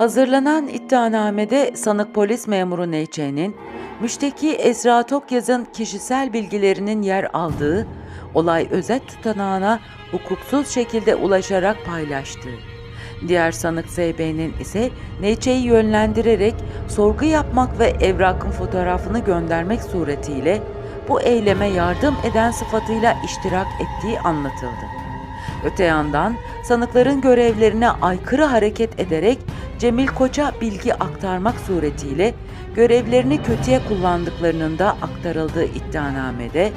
Hazırlanan iddianamede sanık polis memuru Neyçe'nin, müşteki Esra Tokyaz'ın kişisel bilgilerinin yer aldığı olay özet tutanağına hukuksuz şekilde ulaşarak paylaştığı, diğer sanık ZB'nin ise Neyçe'yi yönlendirerek sorgu yapmak ve evrakın fotoğrafını göndermek suretiyle bu eyleme yardım eden sıfatıyla iştirak ettiği anlatıldı. Öte yandan sanıkların görevlerine aykırı hareket ederek Cemil Koç'a bilgi aktarmak suretiyle görevlerini kötüye kullandıklarının da aktarıldığı iddianamede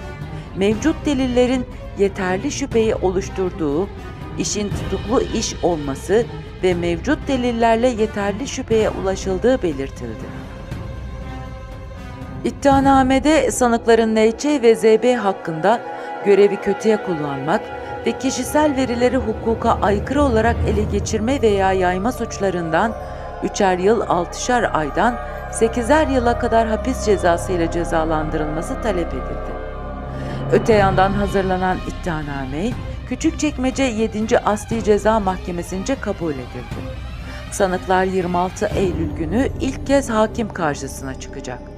mevcut delillerin yeterli şüpheyi oluşturduğu, işin tutuklu iş olması ve mevcut delillerle yeterli şüpheye ulaşıldığı belirtildi. İddianamede sanıkların Neyçe ve ZB hakkında görevi kötüye kullanmak ve kişisel verileri hukuka aykırı olarak ele geçirme veya yayma suçlarından 3'er yıl 6'şar aydan 8'er yıla kadar hapis cezası ile cezalandırılması talep edildi. Öte yandan hazırlanan iddianame Küçükçekmece 7. Asli Ceza Mahkemesi'nce kabul edildi. Sanıklar 26 Eylül günü ilk kez hakim karşısına çıkacak.